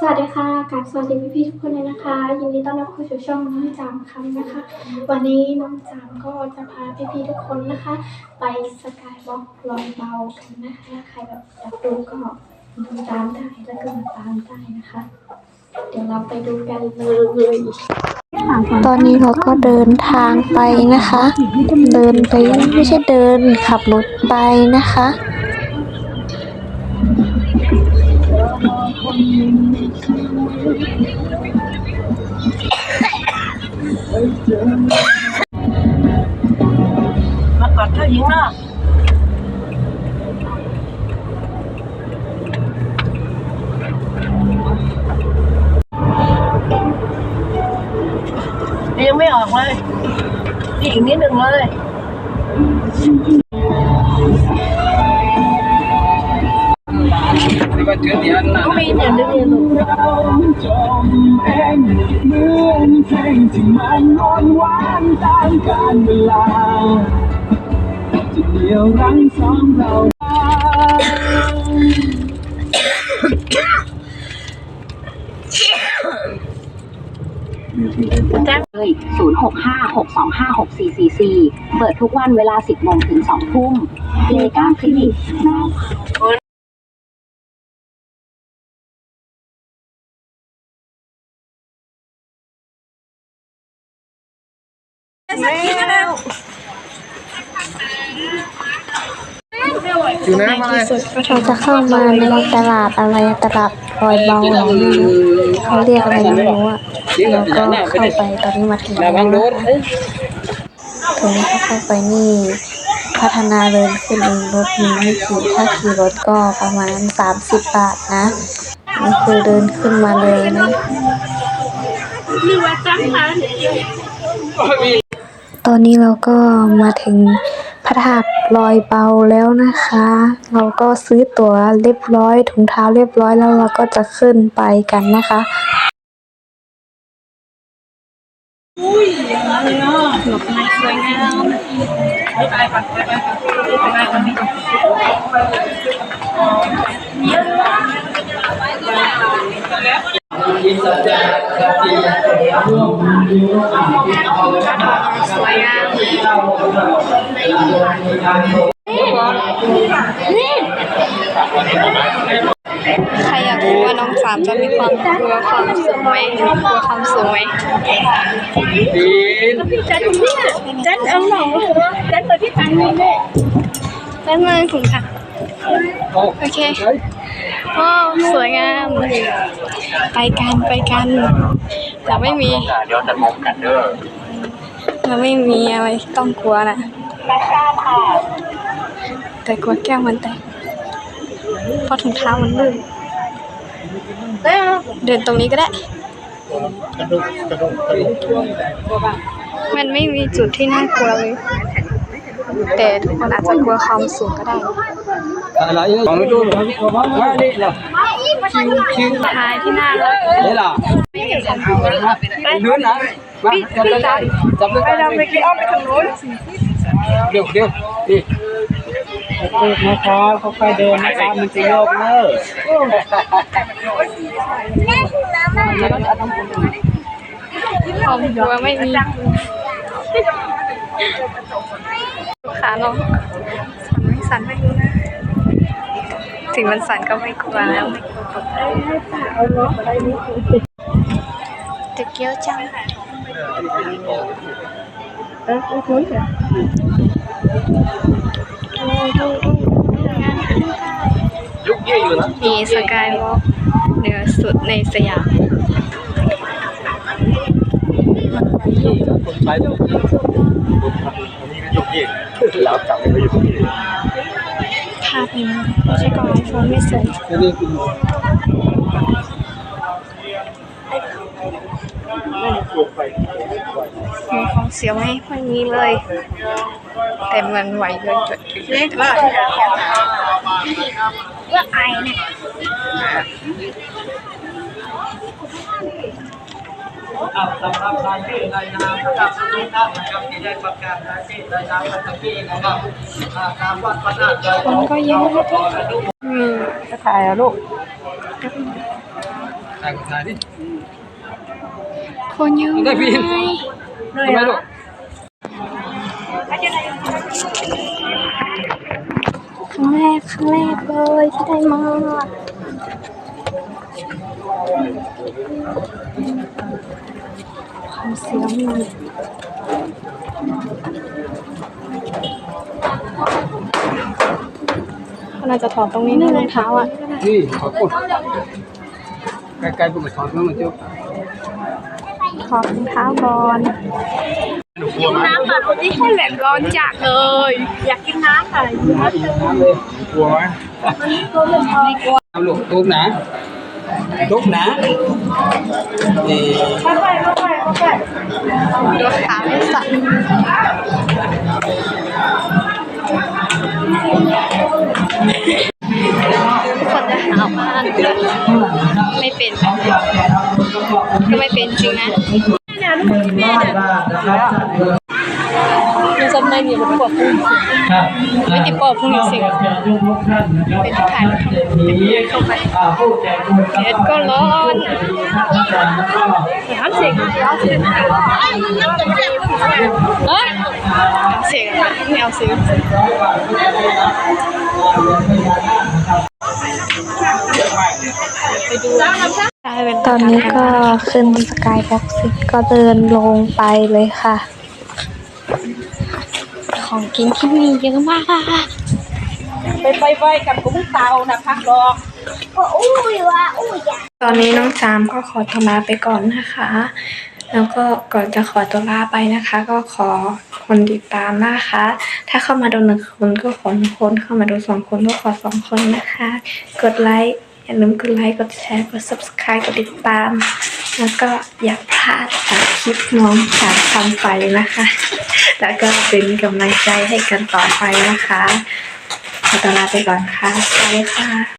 สวัสดีค่ะกับสวัสดีพี่ๆทุกคนเลยนะคะ ยินดีต้อนรับเข้าสู่ช่องน้องจามคำนะคะ วันนี้น้องจามก็จะพาพี่ๆทุกคนนะคะ ไปสกายวอล์กลอยเบากันนะคะใครแบบอยากดูก็ดูตามได้แล้วก็มาตามได้นะคะ เดี๋ยวเราไปดูกันเลยตอนนี้เราก็เดินทางไปนะคะ เดินไปไม่ใช่เดินขับรถไปนะคะ มากอดเจ้าหญิงเนาะยังไม่อเลยอีกนิดหนึ่งเลยนี่มันเชื้อเดียวนะมีอย่างนึงเลยลูกจมเองเหมือนเพลงที่มันงอนหวานตามกาลเวลาจะเดียวรั้งสองเราแจ้งเลย 0656256444 เปิดทุกวันเวลา 10โมงถึง2ทุ่มเลก้าคลินิก อยู่น้ำอะไรสุดเราจะเข้ามาในตลาดอะไรตลาดรอยเบาเหรอไม่รู้เขาเรียกอะไรไม่รู้อะแล้วก็เข้าไปตอนนี้มาถึงระแล้ววังโดนนะคะตรงนี้ถ้าเข้าไปนี่พัฒนาเลยขึ้นเองรถมีไม่ขี่ถ้าขี่รถก็ประมาณสามสิบบาทนะนี่คือเดินขึ้นมาเลยนะ ตอนนี้เราก็มาถึงพระธาตุลอยเบาแล้วนะคะ เราก็ซื้อตั๋วเรียบร้อยถุงเท้าเรียบร้อยแล้วเราก็จะขึ้นไปกันนะคะ ใครอยากรู้ว่าน้องสามจะมีความกลัวความสูงไหมกลัวความสูงไหมดีจันเอาหน่อยจันเปิดที่ตังนี่แม่แป๊บนึงถุงค่ะโอเค โอ้สวยงาม ไปกันไปกันเราไม่มี เดี๋ยวจะมองกันเด้อเราไม่มีอะไรต้องกลัวนะแต่กลัวแก้วมันแตกเพราะถุงเท้ามันลื่นเดินตรงนี้ก็ได้ มันไม่มีจุดที่น่ากลัวเลย แต่ทุกคนอาจจะกลัวความสูงก็ได้ อะไรของไม่ดูมานี่เหรอคิวท้ายที่หน้าแล้วนี่ล่ะเดินนะมาจับไปจับไปเราไปกินอ้อมไปทางโน้นเดี๋ยวเดี๋ยวนี่นะครับค่อยๆเดินนะครับมันจะโยกเนอะความกลัวไม่มีขาน้องสั่นไม่สั่นไม่รู้นะ ถึงมันสั่นก็ไม่กลัวแล้วตึกเยอะจังยุกเยี่ยอยู่นะมีสกายวอล์กเหนือสุดในสยามคนใช้ตัวนี้ก็ยุกเยี่ยแล้วจับไม่ยุกเยี่ยภาพนี้ไม่ใช่กล้องไอโฟนไม่สวยนี่ คือมีของเสียวไหมไม่มีเลยแต่มันไหวเกิ นจุดนี่ว่าเพื่อไอเนี่ยครับสำหรับรายชื่อรายนามนะครับทุกท่านนะครับที่ได้ประกาศรายชื่อรายนามประจำปีนะครับตามวัดพระนาฏใจคนก็เยอะขออนุโมทนาอืมจะถ่ายอะลูกถ่ายถ่ายดิคนเยอะได้พี่ทำไมลูกครั้งแรกครั้งแรกเลยที่ได้มาความ เสียวมันเขาน่าจะถอดตรงนี้นะรองเท้าอะ นี่ขอบคุณไกลๆปุ๊บก็ถอดเมื่อมันเจ้าถอดรองเท้าก่อนกลัวไหมน้ำอะคนที่ให้แบบร้อนจัดเลย อยากกินน้ำค่ะน้ำเลยกลัวไหมเอาลูกทุกนะ ทุกนะนี่ค่อยๆค่อยๆค่อยรองเท้าไม่สั่นคนจะหาวมาไม่เป็นก็ไม่เป็นจริงนะแมันจำ ได้เนี่ยมันปวดพุ่งไม่ติดปอบพุ่งจริงเป็นที่ถ่ายแล้วเข้าไปเอ็ดก็ร้อนน้ำเสียงน้ำเสียงเอ้ยเสียงไม่เอาเสียงตอนนี้ก็ขึ้นสกายบ็อกซิก็เดินลงไปเลยค่ะ ของกินที่มีเยอะมาก ไปไปไปกับกุ้งเตานะพักรอตอนนี้น้องจามก็ขอตัวลาไปก่อนนะคะ แล้วก็ก่อนจะขอตัวลาไปนะคะ ก็ขอคนติดตามนะคะ ถ้าเข้ามาดูหนึ่งคนก็ขอหนึ่งคนเข้ามาดูสองคนก็ขอสองคนนะคะ กดไลค์ อย่าลืมกดไลค์กดแชร์กด subscribe กดติดตาม แล้วก็อย่าพลาดจาคลิปน้องจามทำไปนะคะ แล้วก็เป็นกำลังใจให้กันต่อไปนะคะขอตัวลาไปก่อนค่ะสวัสดีค่ะ